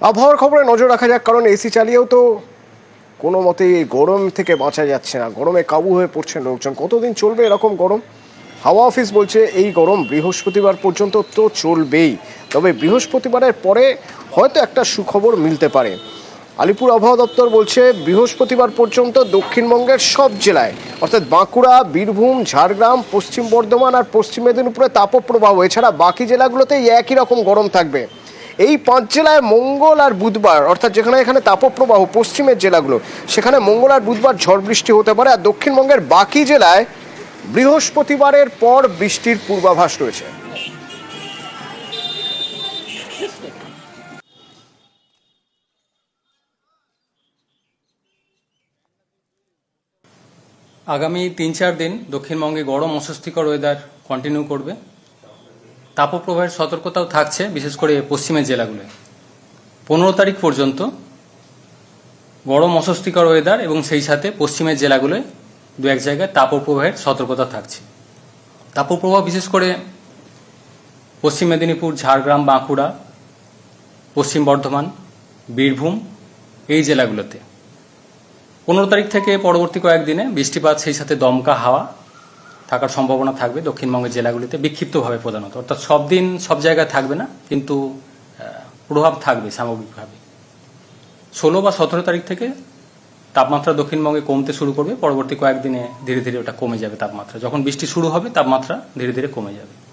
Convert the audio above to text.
আবহাওয়ার খবরে নজর রাখা যাক, কারণ এসি চালিয়েও তো কোনো মতে গরম থেকে বাঁচা যাচ্ছে না। গরমে কাবু হয়ে পড়ছেন লোকজন। কতদিন চলবে এরকম গরম? হাওয়া অফিস বলছে এই গরম বৃহস্পতিবার পর্যন্ত তো চলবেই। তবে বৃহস্পতিবারের পরে হয়তো একটা সুখবর মিলতে পারে। আলিপুর আবহাওয়া দপ্তর বলছে, বৃহস্পতিবার পর্যন্ত দক্ষিণবঙ্গের সব জেলায়, অর্থাৎ বাঁকুড়া, বীরভূম, ঝাড়গ্রাম, পশ্চিম বর্ধমান আর পশ্চিম মেদিনীপুরে তাপপ্রবাহ। এছাড়া বাকি জেলাগুলোতে একই রকম গরম থাকবে। এই পাঁচ জেলায় মঙ্গল আর বুধবার, অর্থাৎ যেখানে এখানে তাপপ্রবাহ, পশ্চিমের জেলাগুলো, সেখানে মঙ্গল আর বুধবার ঝড় বৃষ্টি হতে পারে। আর দক্ষিণবঙ্গের বাকি জেলায় বৃহস্পতিবারের পর বৃষ্টির পূর্বাভাস রয়েছে। আগামী তিন চার দিন দক্ষিণবঙ্গে গরম অস্বস্তিকর ওয়েদার কন্টিনিউ করবে। তাপপ্রবাহের সতর্কতাও থাকছে, বিশেষ করে পশ্চিমের জেলাগুলোয় পনেরো তারিখ পর্যন্ত গরম অস্বস্তিকর ওয়েদার এবং সেই সাথে পশ্চিমের জেলাগুলোয় দু এক জায়গায় তাপপ্রবাহের সতর্কতা থাকছে। তাপপ্রবাহ বিশেষ করে পশ্চিম মেদিনীপুর, ঝাড়গ্রাম, বাঁকুড়া, পশ্চিম বর্ধমান, বীরভূম এই জেলাগুলোতে। পনেরো তারিখ থেকে পরবর্তী কয়েকদিনে বৃষ্টিপাত, সেই সাথে দমকা হাওয়া থাকার সম্ভাবনা থাকবে দক্ষিণবঙ্গের জেলাগুলিতে বিক্ষিপ্তভাবে প্রধানত। অর্থাৎ সব দিন, সব জায়গায় থাকবে না, কিন্তু প্রভাব থাকবে সামগ্রিকভাবে। ষোলো বা সতেরো তারিখ থেকে তাপমাত্রা দক্ষিণবঙ্গে কমতে শুরু করবে, পরবর্তী কয়েকদিনে ধীরে ধীরে ওটা কমে যাবে তাপমাত্রা। যখন বৃষ্টি শুরু হবে, তাপমাত্রা ধীরে ধীরে কমে যাবে।